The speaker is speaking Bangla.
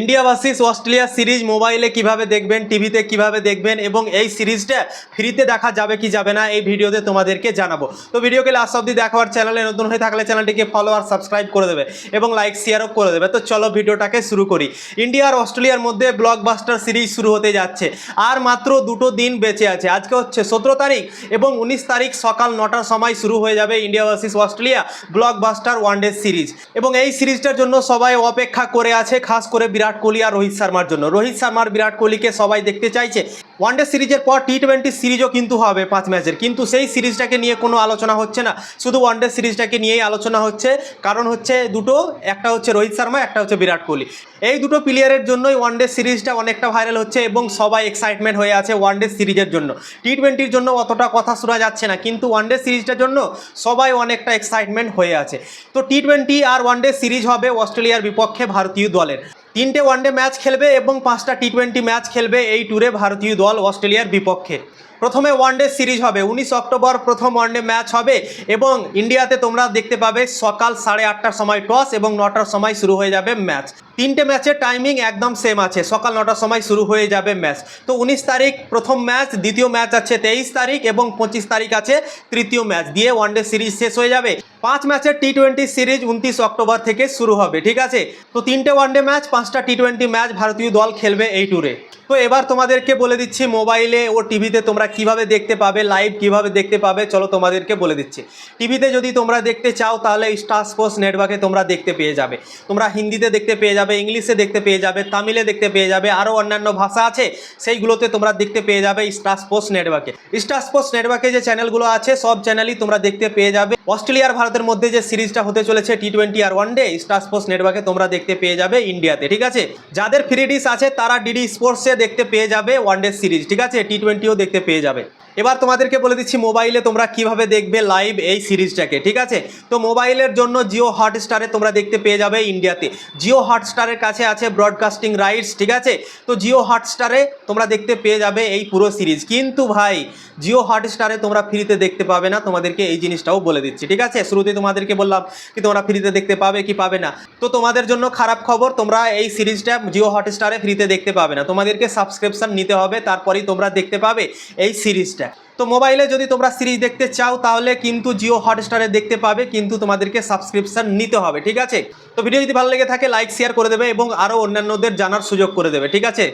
ইন্ডিয়া ভার্সেস অস্ট্রেলিয়া সিরিজ মোবাইলে কীভাবে দেখবেন টিভিতে কীভাবে দেখবেন এবং এই সিরিজটা ফ্রিতে দেখা যাবে কি যাবে না, এই ভিডিওতে তোমাদেরকে জানাব। তো ভিডিওকে লাস্ট অব্দি দেখাবার চ্যানেলে নতুন হয়ে থাকলে চ্যানেলটিকে ফলো আর সাবস্ক্রাইব করে দেবে এবং লাইক শেয়ারও করে দেবে। তো চলো ভিডিওটাকে শুরু করি। ইন্ডিয়া আর অস্ট্রেলিয়ার মধ্যে ব্লকবাস্টার সিরিজ শুরু হতে যাচ্ছে। আর মাত্র দুটো দিন বেঁচে আছে। আজকে হচ্ছে সতেরো তারিখ এবং উনিশ তারিখ সকাল নটার সময় শুরু হয়ে যাবে India versus Australia blockbuster one day series এবং এই সিরিজটার জন্য সবাই অপেক্ষা করে আছে, খাস করে বিরাট কোহলি আর রোহিত শর্মার জন্য। রোহিত শর্মার, বিরাট কোহলিকে সবাই দেখতে চাইছে। ওয়ানডে সিরিজের পর টি টোয়েন্টি সিরিজও কিন্তু হবে পাঁচ ম্যাচের। কিন্তু সেই সিরিজটাকে নিয়ে কোনো আলোচনা হচ্ছে না। শুধু ওয়ানডে সিরিজটাকে নিয়েই আলোচনা হচ্ছে। কারণ হচ্ছে দুটো, একটা হচ্ছে রোহিত শর্মা, একটা হচ্ছে বিরাট কোহলি। এই দুটো প্লেয়ারের জন্যই ওয়ানডে সিরিজটা অনেকটা ভাইরাল হচ্ছে এবং সবাই এক্সাইটমেন্ট হয়ে আছে ওয়ানডে সিরিজের জন্য। টি টোয়েন্টির জন্য অতটা কথা শোনা যাচ্ছে না, কিন্তু ওয়ানডে সিরিজটার জন্য সবাই অনেকটা এক্সাইটমেন্ট হয়ে আছে। তো টি টোয়েন্টি আর ওয়ানডে সিরিজ হবে অস্ট্রেলিয়ার বিপক্ষে ভারতীয় দলের। তিনটে ওয়ানডে ম্যাচ খেলবে এবং পাঁচটা টি টোয়েন্টি ম্যাচ খেলবে এই ট্যুরে ভারতীয় দল অস্ট্রেলিয়ার বিপক্ষে। প্রথমে ওয়ানডে সিরিজ হবে। উনিশ অক্টোবর প্রথম ওয়ানডে ম্যাচ হবে এবং ইন্ডিয়াতে তোমরা দেখতে পাবে সকাল সাড়ে আটটার সময় টস এবং নটার সময় শুরু হয়ে যাবে ম্যাচ তিনটে ম্যাচের টাইমিং একদম সেম আছে। সকাল নটার সময় শুরু হয়ে যাবে ম্যাচ তো উনিশ তারিখ প্রথম ম্যাচ দ্বিতীয় ম্যাচ আছে তেইশ তারিখ এবং পঁচিশ তারিখ আছে তৃতীয় ম্যাচ দিয়ে ওয়ানডে সিরিজ শেষ হয়ে যাবে। পাঁচ ম্যাচের টি টোয়েন্টি সিরিজ উনত্রিশ অক্টোবর থেকে শুরু হবে, ঠিক আছে? তো তিনটে ওয়ানডে ম্যাচ পাঁচটা টি টোয়েন্টি ম্যাচ ভারতীয় দল খেলবে এই ট্যুরে তো এবার তোমাদেরকে বলে দিচ্ছি মোবাইলে ও টিভিতে তোমরা কীভাবে দেখতে পাবে লাইভ কীভাবে দেখতে পাবে, চলো তোমাদেরকে বলে দিচ্ছি। টিভিতে যদি তোমরা দেখতে চাও, তাহলে স্টার স্পোর্টস নেটওয়ার্কে তোমরা দেখতে পেয়ে যাবে। তোমরা হিন্দিতে দেখতে পেয়ে যাবে, ইংলিশে দেখতে পেয়ে যাবে, তামিলে দেখতে পেয়ে যাবে আরও অন্যান্য ভাষা আছে, সেইগুলোতে তোমরা দেখতে পেয়ে যাবে স্টার স্পোর্টস নেটওয়ার্কে স্টার স্পোর্টস নেটওয়ার্কে যে চ্যানেলগুলো আছে, সব চ্যানেলই তোমরা দেখতে পেয়ে যাবে। অস্ট্রেলিয়ার ভারতের মধ্যে যে সিরিজটা হতে চলেছে টি টোয়েন্টি আর ওয়ান ডে স্টার স্পোর্টস নেটওয়ার্কে তোমরা দেখতে পেয়ে যাবে ইন্ডিয়াতে ঠিক আছে? যাদের ফ্রি ডিস আছে, তারা ডিডি স্পোর্টসে দেখতে পেয়ে যাবে ওয়ান ডে সিরিজ ঠিক আছে? টি টোয়েন্টিও দেখতে পেয়ে যাবে। এবার তোমাদেরকে বলে দিচ্ছি মোবাইলে তোমরা কীভাবে দেখবে লাইভ এই সিরিজটাকে, ঠিক আছে? তো মোবাইলের জন্য জিও হটস্টারে তোমরা দেখতে পেয়ে যাবে ইন্ডিয়াতে জিও হটস্টারের কাছে আছে ব্রডকাস্টিং রাইটস ঠিক আছে? তো জিও হটস্টারে তোমরা দেখতে পেয়ে যাবে এই পুরো সিরিজ। কিন্তু ভাই জিও হটস্টারে তোমরা ফ্রিতে দেখতে পাবে না, তোমাদেরকে এই জিনিসটাও বলে দিচ্ছি, ঠিক আছে? শুরুতে তোমাদেরকে বললাম কি তোমরা ফ্রিতে দেখতে পাবে কি পাবে না। তো তোমাদের জন্য খারাপ খবর, তোমরা এই সিরিজটা জিও হটস্টারে ফ্রিতে দেখতে পাবে না। তোমাদেরকে সাবস্ক্রিপশন নিতে হবে, তারপরেই তোমরা দেখতে পাবে এই সিরিজটা। তো মোবাইলে যদি তোমরা সিরিজ দেখতে চাও, তাহলে কিন্তু জিও হটস্টারে দেখতে পাবে, কিন্তু তোমাদেরকে সাবস্ক্রিপশন নিতে হবে, ঠিক আছে? তো ভিডিও যদি ভালো লেগে থাকে লাইক শেয়ার করে দেবে এবং আরও অন্যান্যদের জানার সুযোগ করে দেবে, ঠিক আছে?